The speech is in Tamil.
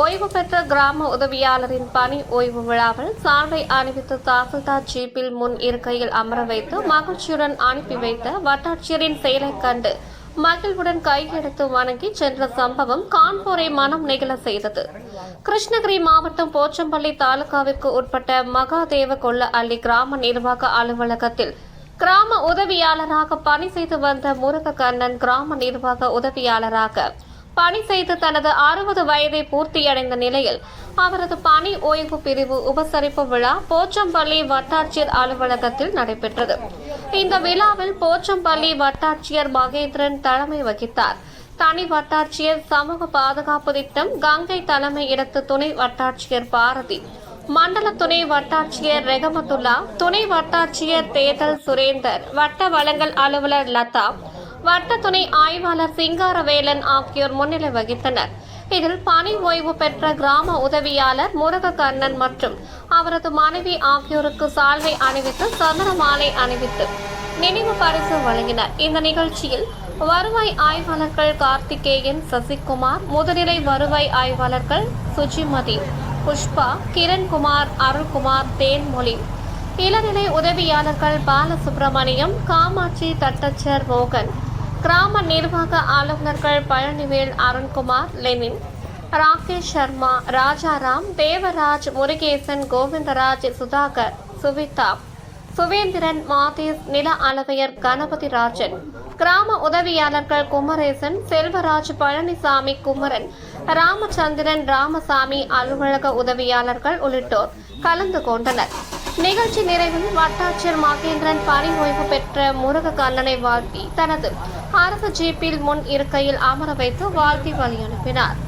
ஓய்வு பெற்ற கிராம உதவியாளரின் பணி ஓய்வு விழாவில் சால்வை அணிவித்து தாசில்தார் ஜீப்பில் முன் இருக்கையில் அமர வைத்து மகிழ்ச்சியுடன் அனுப்பி வைத்த வட்டாட்சியரின் செயலை கண்டு மகிழ்வுடன் கையெடுத்து வணங்கி சென்ற சம்பவம் கான்பூரை மனம் நெகிழ செய்தது. கிருஷ்ணகிரி மாவட்டம் போச்சம்பள்ளி தாலுகாவிற்கு உட்பட்ட மகாதேவ கொல்ல அள்ளி கிராம நிர்வாக அலுவலகத்தில் கிராம உதவியாளராக பணி செய்து வந்த முருகக்கண்ணன் கிராம நிர்வாக உதவியாளராக பணி செய்து தனது அறுபது வயதை பூர்த்தியடைந்த நிலையில் அவரது பணி ஓய்வு பிரிவு உபசரிப்பு விழா போச்சம்பள்ளி வட்டாட்சியர் அலுவலகத்தில் நடைபெற்றது. இந்த விழாவில் போச்சம்பள்ளி வட்டாட்சியர் மகேந்திரன் தலைமை வகித்தார். தனி வட்டாட்சியர் சமூக பாதுகாப்பு திட்டம் கங்கை தலைமை இடத்து துணை வட்டாட்சியர் பாரதி மண்டல துணை வட்டாட்சியர் ரெகமத்துல்லா துணை வட்டாட்சியர் தேர்தல் சுரேந்தர் வட்ட வழங்கல் அலுவலர் லதா வட்ட துணை ஆய்வாளர் சிங்காரவேலன் ஆகியோர் முன்னிலை வகித்தனர். இதில் பணி ஓய்வு பெற்ற கிராம உதவியாளர் முருககர்ணன் மற்றும் அவரது மனைவி ஆகியோருக்கு சால்வை அணிவித்து சந்தன மாலை அணிவித்து நினைவு பரிசு வழங்கினர். இந்த நிகழ்ச்சியில் வருவாய் ஆய்வாளர்கள் கார்த்திகேயன் சசிகுமார் முதுநிலை வருவாய் ஆய்வாளர்கள் சுஜிமதி புஷ்பா கிரண்குமார் அருள்குமார் தேன்மொழி இளநிலை உதவியாளர்கள் பாலசுப்ரமணியம் காமாட்சி தட்டச்சர் மோகன் கிராம நிர்வாக அலுவலர்கள் பழனிவேல் அருண்குமார் லெனின் ராகேஷ் சர்மா ராஜாராம் தேவராஜ் முருகேசன் கோவிந்தராஜ் சுதாகர் சுவிதா சுவேந்திரன் மாதேஷ் நில அளவையர் கணபதி ராஜன் கிராம உதவியாளர்கள் குமரேசன் செல்வராஜ் பழனிசாமி குமரன் ராமச்சந்திரன் ராமசாமி அலுவலக உதவியாளர்கள் உள்ளிட்டோர் கலந்து கொண்டனர். நிகழ்ச்சி நிறைவில் வட்டாட்சியர் மகேந்திரன் பணி ஓய்வு பெற்ற முருகக்கண்ணனை வாழ்த்தி தனது அரசு ஜீப்பில் முன் இருக்கையில் அமர வைத்து வாழ்த்தி வழி அனுப்பினார்